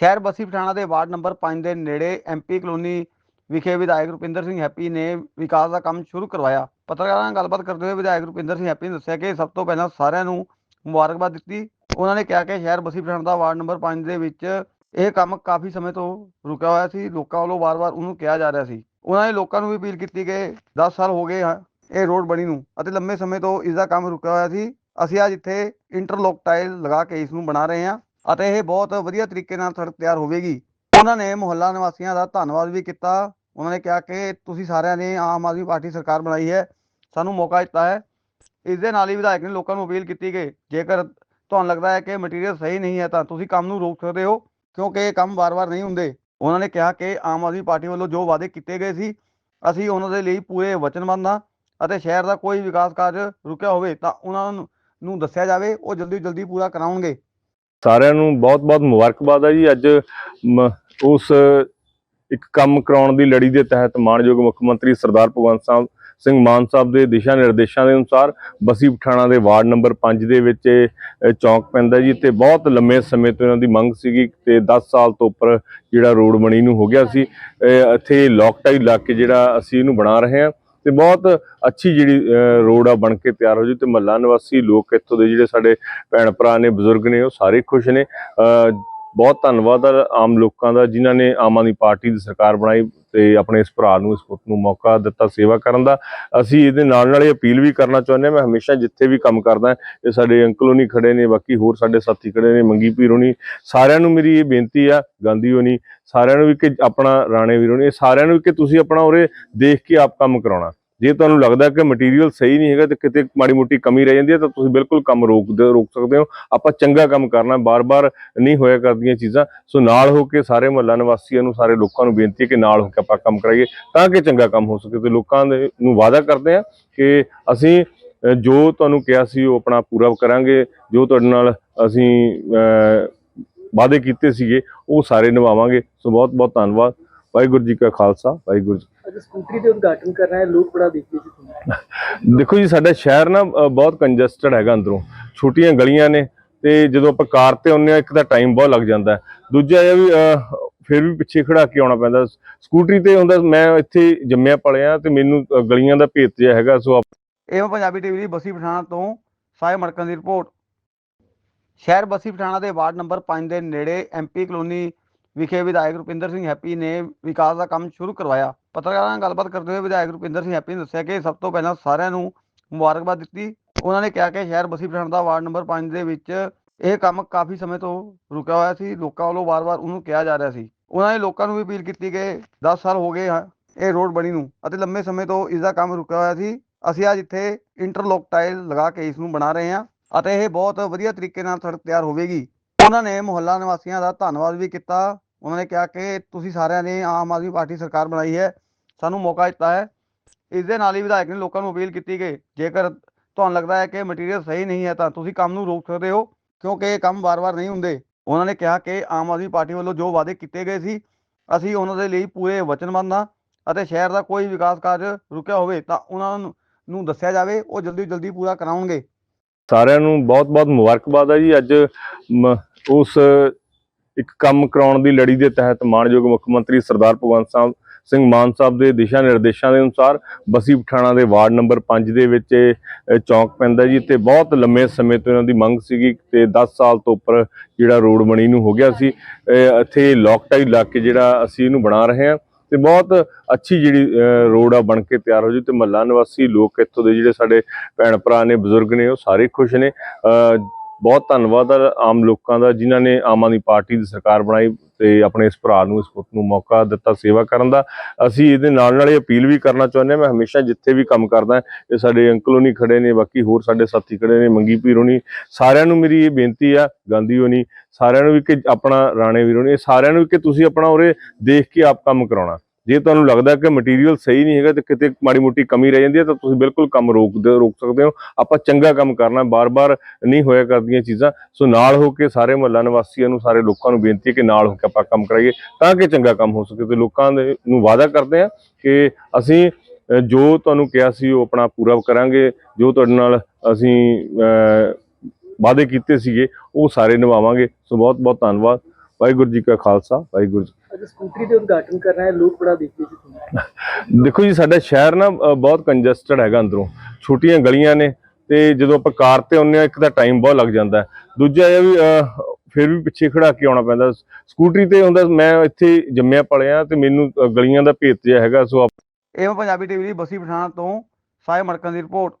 ਸ਼ਹਿਰ ਬਸੀ ਪਠਾਣਾ ਦੇ ward number 5 ਦੇ ਨੇੜੇ ਐਮਪੀ ਕਲੋਨੀ ਵਿਖੇ ਵਿਧਾਇਕ ਰੁਪਿੰਦਰ ਸਿੰਘ ਹੈਪੀ ਨੇ ਵਿਕਾਸ ਦਾ ਕੰਮ ਸ਼ੁਰੂ ਕਰਵਾਇਆ। ਪੱਤਰਕਾਰਾਂ ਨਾਲ ਗੱਲਬਾਤ ਕਰਦੇ ਹੋਏ ਵਿਧਾਇਕ ਰੁਪਿੰਦਰ ਸਿੰਘ ਹੈਪੀ ਨੇ ਦੱਸਿਆ ਕਿ ਸਭ ਤੋਂ ਪਹਿਲਾਂ ਸਾਰਿਆਂ ਨੂੰ ਮੁਬਾਰਕਬਾਦ ਦਿੱਤੀ। ਉਹਨਾਂ ਨੇ ਕਿਹਾ ਕਿ ਸ਼ਹਿਰ ਬਸੀ ਪਠਾਣਾ ਦਾ ਵਾਰਡ ਨੰਬਰ 5 ਦੇ ਵਿੱਚ ਇਹ ਕੰਮ ਕਾਫੀ ਸਮੇਂ ਤੋਂ ਰੁਕਿਆ ਹੋਇਆ ਸੀ। ਲੋਕਾਂ ਵੱਲੋਂ ਵਾਰ-ਵਾਰ ਉਹਨੂੰ ਕਿਹਾ ਜਾ ਰਿਹਾ ਸੀ। ਉਹਨਾਂ ਨੇ ਲੋਕਾਂ ਨੂੰ ਵੀ ਅਪੀਲ ਕੀਤੀ ਕਿ 10 ਸਾਲ ਹੋ ਗਏ ਹਨ ਇਹ ਰੋਡ ਬਣੀ ਨੂੰ ਅਤੇ ਲੰਮੇ ਸਮੇਂ ਤੋਂ ਇਸ ਦਾ ਕੰਮ ਰੁਕਿਆ ਹੋਇਆ ਸੀ। ਅਸੀਂ ਅੱਜ ਇੱਥੇ ਇੰਟਰਲੋਕ ਟਾਈਲ ਲਗਾ ਕੇ ਇਸ ਨੂੰ ਬਣਾ ਰਹੇ ਹਾਂ। ਅਤੇ ਇਹ ਬਹੁਤ ਵਧੀਆ ਤਰੀਕੇ ਨਾਲ ਸੜਕ ਤਿਆਰ ਹੋਵੇਗੀ। ਉਹਨਾਂ ਨੇ ਮੁਹੱਲਾ ਨਿਵਾਸੀਆਂ ਦਾ ਧੰਨਵਾਦ ਵੀ ਕੀਤਾ। ਉਹਨਾਂ ਨੇ ਕਿਹਾ ਕਿ ਤੁਸੀਂ ਸਾਰਿਆਂ ਨੇ ਆਮ ਆਦਮੀ ਪਾਰਟੀ ਸਰਕਾਰ ਬਣਾਈ ਹੈ। ਸਾਨੂੰ ਮੌਕਾ ਦਿੱਤਾ ਹੈ। ਇਸ ਦੇ ਨਾਲ ਹੀ ਵਿਧਾਇਕ ਨੇ ਲੋਕਾਂ ਨੂੰ ਅਪੀਲ ਕੀਤੀ ਕਿ ਜੇਕਰ ਤੁਹਾਨੂੰ ਲੱਗਦਾ ਹੈ ਕਿ ਮਟੀਰੀਅਲ ਸਹੀ ਨਹੀਂ ਹੈ ਤਾਂ ਤੁਸੀਂ ਕੰਮ ਨੂੰ ਰੋਕ ਸਕਦੇ ਹੋ, ਕਿਉਂਕਿ ਇਹ ਕੰਮ ਵਾਰ-ਵਾਰ ਨਹੀਂ ਹੁੰਦੇ। ਉਹਨਾਂ ਨੇ ਕਿਹਾ ਕਿ ਆਮ ਆਦਮੀ ਪਾਰਟੀ ਵੱਲੋਂ ਜੋ ਵਾਅਦੇ ਕੀਤੇ ਗਏ ਸੀ, ਅਸੀਂ ਉਹਨਾਂ ਦੇ ਲਈ ਪੂਰੇ ਵਚਨਬੱਧ ਹਾਂ ਅਤੇ ਸ਼ਹਿਰ ਦਾ ਕੋਈ ਵਿਕਾਸ ਕਾਰਜ ਰੁਕਿਆ ਹੋਵੇ ਤਾਂ ਉਹਨਾਂ ਨੂੰ ਦੱਸਿਆ ਜਾਵੇ, ਉਹ ਜਲਦੀ ਜਲਦੀ ਪੂਰਾ ਕਰਾਉਣਗੇ। ਸਾਰਿਆਂ ਨੂੰ ਬਹੁਤ-ਬਹੁਤ ਮੁਬਾਰਕਬਾਦ ਹੈ ਜੀ। ਅੱਜ ਮ- ਉਸ ਇੱਕ ਕੰਮ ਕਰਾਉਣ ਦੀ ਲੜੀ ਦੇ ਤਹਿਤ ਮਾਨਯੋਗ ਮੁੱਖ ਮੰਤਰੀ ਸਰਦਾਰ ਭਗਵੰਤ ਸਾਹਿਬ, ਸਿੰਘ ਮਾਨ ਸਾਹਿਬ ਦੇ ਦਿਸ਼ਾ ਨਿਰਦੇਸ਼ਾਂ ਦੇ ਅਨੁਸਾਰ ਬਸੀ ਪਠਾਣਾ ਦੇ ਵਾਰਡ ਨੰਬਰ 5 ਦੇ ਵਿੱਚ ਚੌਂਕ ਪੈਂਦਾ ਜੀ। ਤੇ ਬਹੁਤ ਲੰਮੇ ਸਮੇਂ ਤੋਂ ਇਹਨਾਂ ਦੀ ਮੰਗ ਸੀਗੀ ਤੇ 10 ਸਾਲ ਤੋਂ ਉੱਪਰ ਜਿਹੜਾ ਰੋਡ ਬਣੀ ਨੂੰ ਹੋ ਗਿਆ ਸੀ। ਇੱਥੇ ਲੋਕਟਾਈ ਲਾ ਕੇ ਜਿਹੜਾ ਅਸੀਂ ਇਹਨੂੰ ਬਣਾ ਰਹੇ ਹਾਂ। ਤੇ ਬਹੁਤ ਅੱਛੀ ਜਿਹੜੀ ਰੋਡ ਆ ਬਣ ਕੇ ਤਿਆਰ ਹੋ ਜੂ ਤੇ ਮਹੱਲਾ ਨਿਵਾਸੀ ਲੋਕ ਇੱਥੋਂ ਦੇ ਜਿਹੜੇ ਸਾਡੇ ਭੈਣ ਭਰਾ ਨੇ, ਬਜ਼ੁਰਗ ਨੇ, ਉਹ ਸਾਰੇ ਖੁਸ਼ ਨੇ। ਬਹੁਤ ਧੰਨਵਾਦ ਆ ਆਮ ਲੋਕਾਂ ਦਾ, ਜਿਨ੍ਹਾਂ ਨੇ ਆਮ ਆਦਮੀ ਪਾਰਟੀ ਦੀ ਸਰਕਾਰ ਬਣਾਈ ਤੇ ਆਪਣੇ ਇਸ ਭਰਾ ਨੂੰ, ਇਸ ਪੁੱਤ ਨੂੰ ਮੌਕਾ ਦਿੱਤਾ ਸੇਵਾ ਕਰਨ ਦਾ। ਅਸੀਂ ਇਹਦੇ ਨਾਲ ਨਾਲ ਇਹ ਅਪੀਲ ਵੀ ਕਰਨਾ ਚਾਹੁੰਦੇ ਹਾਂ, ਮੈਂ ਹਮੇਸ਼ਾ ਜਿੱਥੇ ਵੀ ਕੰਮ ਕਰਦਾ ਇਹ ਸਾਡੇ ਅੰਕਲ ਹੋਣੀ ਖੜੇ ਨੇ, ਬਾਕੀ ਹੋਰ ਸਾਡੇ ਸਾਥੀ ਖੜੇ ਨੇ, ਮੰਗੀ ਪੀਰ ਹੋਣੀ, ਸਾਰਿਆਂ ਨੂੰ ਮੇਰੀ ਇਹ ਬੇਨਤੀ ਆ, ਗਾਂਧੀ ਹੋਣੀ, ਸਾਰਿਆਂ ਨੂੰ ਵੀ ਕਿ ਆਪਣਾ ਰਾਣੇ ਵੀਰ ਹੋਣੀ, ਇਹ ਸਾਰਿਆਂ ਨੂੰ ਵੀ ਕਿ ਤੁਸੀਂ ਆਪਣਾ ਉਰੇ ਦੇਖ ਕੇ ਆਪ ਕੰਮ ਕਰਾਉਣਾ। ਜੇ ਤੁਹਾਨੂੰ ਲੱਗਦਾ ਕਿ ਮਟੀਰੀਅਲ ਸਹੀ ਨਹੀਂ ਹੈਗਾ ਤੇ ਕਿਤੇ ਮਾੜੀ ਮੋਟੀ ਕਮੀ ਰਹਿ ਜਾਂਦੀ ਹੈ ਤਾਂ ਤੁਸੀਂ ਬਿਲਕੁਲ ਕੰਮ ਰੋਕ ਦੇ, ਰੋਕ ਸਕਦੇ ਹੋ। ਆਪਾਂ ਚੰਗਾ ਕੰਮ ਕਰਨਾ, ਬਾਰ-ਬਾਰ ਨਹੀਂ ਹੋਇਆ ਕਰਦੀਆਂ ਚੀਜ਼ਾਂ। ਸੋ ਨਾਲ ਹੋ ਕੇ ਸਾਰੇ ਮਹੱਲਾ ਨਿਵਾਸੀਆਂ ਨੂੰ, ਸਾਰੇ ਲੋਕਾਂ ਨੂੰ ਬੇਨਤੀ ਹੈ ਕਿ ਨਾਲ ਹੋ ਕੇ ਆਪਾਂ ਕੰਮ ਕਰਾਈਏ ਤਾਂ ਕਿ ਚੰਗਾ ਕੰਮ ਹੋ ਸਕੇ। ਤੇ ਲੋਕਾਂ ਦੇ ਨੂੰ ਵਾਅਦਾ ਕਰਦੇ ਹਾਂ ਕਿ ਅਸੀਂ ਜੋ ਤੁਹਾਨੂੰ ਕਿਹਾ ਸੀ ਉਹ ਆਪਣਾ ਪੂਰਾ ਕਰਾਂਗੇ। ਜੋ ਤੁਹਾਡੇ ਨਾਲ ਅਸੀਂ ਵਾਅਦੇ ਕੀਤੇ ਸੀਗੇ, ਉਹ ਸਾਰੇ ਨਿਭਾਵਾਂਗੇ। ਸੋ ਬਹੁਤ ਬਹੁਤ ਧੰਨਵਾਦ। ਵਾਹਿਗੁਰੂ ਜੀ ਕਾ ਖਾਲਸਾ ਵਾਹਿਗੁਰੂ ਜੀ ਅੱਜ ਸਕੂਟਰੀ ਦੇ ਉਦਘਾਟਨ ਕਰ ਰਹੇ ਲੋਕ ਬੜਾ ਦੇਖਦੇ ਸੀ ਤੁਹਾਨੂੰ। ਦੇਖੋ ਜੀ ਸਾਡਾ ਸ਼ਹਿਰ ਨਾ ਬਹੁਤ ਕੰਜਸਟਡ ਹੈਗਾ ਅੰਦਰੋਂ। ਛੋਟੀਆਂ ਗਲੀਆਂ ਨੇ ਤੇ ਜਦੋਂ ਆਪਾਂ ਕਾਰ ਤੇ ਆਉਂਦੇ ਆ ਇੱਕ ਤਾਂ ਟਾਈਮ ਬਹੁਤ ਲੱਗ ਜਾਂਦਾ ਹੈ। ਦੂਜਾ ਇਹ ਵੀ ਫਿਰ ਵੀ ਪਿੱਛੇ ਖੜਾ ਕੇ ਆਉਣਾ ਪੈਂਦਾ। ਸਕੂਟਰੀ ਤੇ ਹੁੰਦਾ ਮੈਂ ਇੱਥੇ ਜੰਮਿਆ ਪਲਿਆ ਤੇ ਮੈਨੂੰ ਗਲੀਆਂ ਦਾ ਭੇਤ ਜਿਹਾ ਹੈਗਾ ਸੋ ਇਹ ਪੰਜਾਬੀ ਟੀਵੀ ਦੀ ਬਸੀ ਪਠਾਣਾ ਤੋਂ ਸਾਹਿਬ ਮੜਕਨ ਦੀ ਰਿਪੋਰਟ। ਸ਼ਹਿਰ ਬਸੀ ਪਠਾਣਾ ਦੇ ਵਾਰਡ ਨੰਬਰ 5 ਦੇ ਨੇੜੇ ਐਮਪੀ ਕਲੋਨੀ ਵਿਖੇ ਵਿਧਾਇਕ ਰੁਪਿੰਦਰ ਸਿੰਘ ਹੈਪੀ ਨੇ ਵਿਕਾਸ ਦਾ ਕੰਮ ਸ਼ੁਰੂ ਕਰਵਾਇਆ। ਪੱਤਰਕਾਰਾਂ ਨਾਲ ਗੱਲਬਾਤ ਕਰਦੇ ਹੋਏ ਵਿਧਾਇਕ ਰੁਪਿੰਦਰ ਸਿੰਘ ਹੈਪੀ ਨੇ ਦੱਸਿਆ ਕਿ ਸਭ ਤੋਂ ਪਹਿਲਾਂ ਸਾਰਿਆਂ ਨੂੰ ਮੁਬਾਰਕਬਾਦ ਦਿੱਤੀ। ਉਹਨਾਂ ਨੇ ਕਿਹਾ ਕਿ ਸ਼ਹਿਰ ਬਸੀ ਪਠਾਣ ਦਾ ਵਾਰਡ ਨੰਬਰ 5 ਦੇ ਵਿੱਚ ਇਹ ਕੰਮ ਕਾਫੀ ਸਮੇਂ ਤੋਂ ਰੁਕਿਆ ਹੋਇਆ ਸੀ। ਲੋਕਾਂ ਵੱਲੋਂ ਵਾਰ-ਵਾਰ ਉਹਨੂੰ ਕਿਹਾ ਜਾ ਰਿਹਾ ਸੀ। ਉਹਨਾਂ ਨੇ ਲੋਕਾਂ ਨੂੰ ਵੀ ਅਪੀਲ ਕੀਤੀ ਕਿ 10 ਸਾਲ ਹੋ ਗਏ ਇਹ ਰੋਡ ਬਣੀ ਨੂੰ ਅਤੇ ਲੰਮੇ ਸਮੇਂ ਤੋਂ ਇਸ ਦਾ ਕੰਮ ਰੁਕਿਆ ਹੋਇਆ ਸੀ। ਅਸੀਂ ਅੱਜ ਇੱਥੇ ਇੰਟਰਲੋਕ ਟਾਈਲ ਲਗਾ ਕੇ ਇਸ ਨੂੰ ਬਣਾ ਰਹੇ ਹਾਂ ਅਤੇ ਇਹ ਬਹੁਤ ਵਧੀਆ ਤਰੀਕੇ ਨਾਲ ਸੜਕ ਤਿਆਰ ਹੋਵੇਗੀ। ਉਹਨਾਂ ਨੇ ਮੁਹੱਲਾ ਨਿਵਾਸੀਆਂ ਦਾ ਧੰਨਵਾਦ ਵੀ ਕੀਤਾ ਉਹਨਾਂ ਨੇ ਕਿਹਾ ਕਿ ਤੁਸੀਂ ਸਾਰਿਆਂ ਨੇ ਆਮ ਆਦਮੀ ਪਾਰਟੀ ਸਰਕਾਰ ਬਣਾਈ ਹੈ, ਸਾਨੂੰ ਮੌਕਾ ਦਿੱਤਾ ਹੈ। ਇਸ ਦੇ ਨਾਲ ਹੀ ਵਿਧਾਇਕ ਨੇ ਲੋਕਾਂ ਨੂੰ ਅਪੀਲ ਕੀਤੀ ਕਿ ਜੇਕਰ ਤੁਹਾਨੂੰ ਲੱਗਦਾ ਹੈ ਕਿ ਮਟੀਰੀਅਲ ਸਹੀ ਨਹੀਂ ਹੈ ਤਾਂ ਤੁਸੀਂ ਕੰਮ ਨੂੰ ਰੋਕ ਸਕਦੇ ਹੋ, ਕਿਉਂਕਿ ਇਹ ਕੰਮ ਵਾਰ-ਵਾਰ ਨਹੀਂ ਹੁੰਦੇ। ਉਹਨਾਂ ਨੇ ਕਿਹਾ ਕਿ ਆਮ ਆਦਮੀ ਪਾਰਟੀ ਵੱਲੋਂ ਜੋ ਵਾਅਦੇ ਕੀਤੇ ਗਏ ਸੀ, ਅਸੀਂ ਉਹਨਾਂ ਦੇ ਲਈ ਪੂਰੇ ਵਚਨਬੱਧ ਹਾਂ ਅਤੇ ਸ਼ਹਿਰ ਦਾ ਕੋਈ ਵਿਕਾਸ ਕਾਰਜ ਰੁਕਿਆ ਹੋਵੇ ਤਾਂ ਉਹਨਾਂ ਨੂੰ ਦੱਸਿਆ ਜਾਵੇ, ਉਹ ਜਲਦੀ ਜਲਦੀ ਪੂਰਾ ਕਰਾਉਣਗੇ। ਸਾਰਿਆਂ ਨੂੰ ਬਹੁਤ-ਬਹੁਤ ਮੁਬਾਰਕਬਾਦ ਹੈ ਜੀ। ਅੱਜ ਉਸ ਇੱਕ ਕੰਮ ਕਰਾਉਣ ਦੀ ਲੜੀ ਦੇ ਤਹਿਤ ਮਾਨਯੋਗ ਮੁੱਖ ਮੰਤਰੀ ਸਰਦਾਰ ਭਗਵੰਤ ਸਾਹਿਬ ਸਿੰਘ ਮਾਨ ਸਾਹਿਬ ਦੇ ਦਿਸ਼ਾ ਨਿਰਦੇਸ਼ਾਂ ਦੇ ਅਨੁਸਾਰ ਬਸੀ ਪਠਾਣਾ ਦੇ ਵਾਰਡ ਨੰਬਰ 5 ਦੇ ਵਿੱਚ ਇਹ ਚੌਂਕ ਪੈਂਦਾ ਜੀ। ਤੇ ਬਹੁਤ ਲੰਮੇ ਸਮੇਂ ਤੋਂ ਇਹਨਾਂ ਦੀ ਮੰਗ ਸੀਗੀ ਤੇ 10 ਸਾਲ ਤੋਂ ਉੱਪਰ ਜਿਹੜਾ ਰੋਡ ਬਣੀ ਨੂੰ ਹੋ ਗਿਆ ਸੀ। ਇੱਥੇ ਲੋਕਟਾਈ ਲਾ ਕੇ ਜਿਹੜਾ ਅਸੀਂ ਇਹਨੂੰ ਬਣਾ ਰਹੇ ਹਾਂ। ਤੇ ਬਹੁਤ ਅੱਛੀ ਜਿਹੜੀ ਰੋਡ ਆ ਬਣ ਕੇ ਤਿਆਰ ਹੋ ਜੂ। ਤੇ ਮਹੱਲਾ ਨਿਵਾਸੀ ਲੋਕ ਇੱਥੋਂ ਦੇ ਜਿਹੜੇ ਸਾਡੇ ਭੈਣ ਭਰਾ ਨੇ, ਬਜ਼ੁਰਗ ਨੇ, ਉਹ ਸਾਰੇ ਖੁਸ਼ ਨੇ। ਬਹੁਤ ਧੰਨਵਾਦ ਆ ਆਮ ਲੋਕਾਂ ਦਾ, ਜਿਨ੍ਹਾਂ ਨੇ ਆਮ ਆਦਮੀ ਪਾਰਟੀ ਦੀ ਸਰਕਾਰ ਬਣਾਈ ਤੇ ਆਪਣੇ ਇਸ ਭਰਾ ਨੂੰ, ਇਸ ਪੁੱਤ ਨੂੰ ਮੌਕਾ ਦਿੱਤਾ ਸੇਵਾ ਕਰਨ ਦਾ। ਅਸੀਂ ਇਹਦੇ ਨਾਲ ਨਾਲ ਇਹ ਅਪੀਲ ਵੀ ਕਰਨਾ ਚਾਹੁੰਦੇ ਹਾਂ, ਮੈਂ ਹਮੇਸ਼ਾ ਜਿੱਥੇ ਵੀ ਕੰਮ ਕਰਦਾ, ਇਹ ਸਾਡੇ ਅੰਕਲ ਹੋਣੀ ਖੜੇ ਨੇ, ਬਾਕੀ ਹੋਰ ਸਾਡੇ ਸਾਥੀ ਖੜੇ ਨੇ, ਮੰਗੀ ਪੀਰ ਹੋਣੀ, ਸਾਰਿਆਂ ਨੂੰ ਮੇਰੀ ਇਹ ਬੇਨਤੀ ਆ, ਗਾਂਧੀ ਹੋਣੀ, ਸਾਰਿਆਂ ਨੂੰ ਵੀ ਕਿ ਆਪਣਾ ਰਾਣੇ ਵੀਰ ਹੋਣੀ, ਇਹ ਸਾਰਿਆਂ ਨੂੰ ਵੀ ਕਿ ਤੁਸੀਂ ਆਪਣਾ ਉਰੇ ਦੇਖ ਕੇ ਆਪ ਕੰਮ ਕਰਾਉਣਾ। ਜੇ ਤੁਹਾਨੂੰ ਲੱਗਦਾ ਕਿ ਮਟੀਰੀਅਲ ਸਹੀ ਨਹੀਂ ਹੈਗਾ ਤੇ ਕਿਤੇ ਮਾੜੀ ਮੋਟੀ ਕਮੀ ਰਹਿ ਜਾਂਦੀ ਹੈ, ਤਾਂ ਤੁਸੀਂ ਬਿਲਕੁਲ ਕੰਮ ਰੋਕ ਦੇ, ਰੋਕ ਸਕਦੇ ਹੋ। ਆਪਾਂ ਚੰਗਾ ਕੰਮ ਕਰਨਾ, ਬਾਰ-ਬਾਰ ਨਹੀਂ ਹੋਇਆ ਕਰਦੀਆਂ ਚੀਜ਼ਾਂ। ਸੋ ਨਾਲ ਹੋ ਕੇ ਸਾਰੇ ਮਹੱਲਾ ਨਿਵਾਸੀਆਂ ਨੂੰ, ਸਾਰੇ ਲੋਕਾਂ ਨੂੰ ਬੇਨਤੀ ਹੈ ਕਿ ਨਾਲ ਹੋ ਕੇ ਆਪਾਂ ਕੰਮ ਕਰਾਈਏ ਤਾਂ ਕਿ ਚੰਗਾ ਕੰਮ ਹੋ ਸਕੇ ਤੇ ਲੋਕਾਂ ਦੇ ਨੂੰ ਵਾਅਦਾ ਕਰਦੇ ਹਾਂ ਕਿ ਅਸੀਂ ਜੋ ਤੁਹਾਨੂੰ ਕਿਹਾ ਸੀ ਉਹ ਆਪਣਾ ਪੂਰਾ ਕਰਾਂਗੇ। ਜੋ ਤੁਹਾਡੇ ਨਾਲ ਅਸੀਂ ਵਾਅਦੇ ਕੀਤੇ ਸੀਗੇ, ਉਹ ਸਾਰੇ ਨਿਭਾਵਾਂਗੇ। ਸੋ ਬਹੁਤ ਬਹੁਤ ਧੰਨਵਾਦ। ਵਾਹਿਗੁਰੂ ਜੀ ਕਾ ਖਾਲਸਾ ਵਾਹਿਗੁਰੂ ਜੀ ਅੱਜ ਸਕੂਟਰੀ ਦੇ ਉਦਘਾਟਨ ਕਰ ਰਹੇ ਲੋਕ ਬੜਾ ਦੇਖਦੇ ਸੀ ਤੁਹਾਨੂੰ। ਦੇਖੋ ਜੀ ਸਾਡਾ ਸ਼ਹਿਰ ਨਾ ਬਹੁਤ ਕੰਜਸਟਡ ਹੈਗਾ ਅੰਦਰੋਂ। ਛੋਟੀਆਂ ਗਲੀਆਂ ਨੇ ਤੇ ਜਦੋਂ ਆਪਾਂ ਕਾਰ ਤੇ ਆਉਂਦੇ ਹਾਂ ਇੱਕ ਤਾਂ ਟਾਈਮ ਬਹੁਤ ਲੱਗ ਜਾਂਦਾ ਹੈ। ਦੂਜਾ ਇਹ ਵੀ ਫਿਰ ਵੀ ਪਿੱਛੇ ਖੜਾ ਕੇ ਆਉਣਾ ਪੈਂਦਾ। ਸਕੂਟਰੀ ਤੇ ਹੁੰਦਾ ਮੈਂ ਇੱਥੇ ਜੰਮਿਆ ਪਲਿਆ ਤੇ ਮੈਨੂੰ ਗਲੀਆਂ ਦਾ ਭੇਤ ਜਿਹਾ ਹੈਗਾ ਸੋ ਏਵਮ ਪੰਜਾਬੀ ਟੀਵੀ ਲਈ ਬਸੀ ਪਠਾਣਾ ਤੋਂ ਸਾਹਿਬ ਮੜਕਨ ਦੀ ਰਿਪੋਰਟ।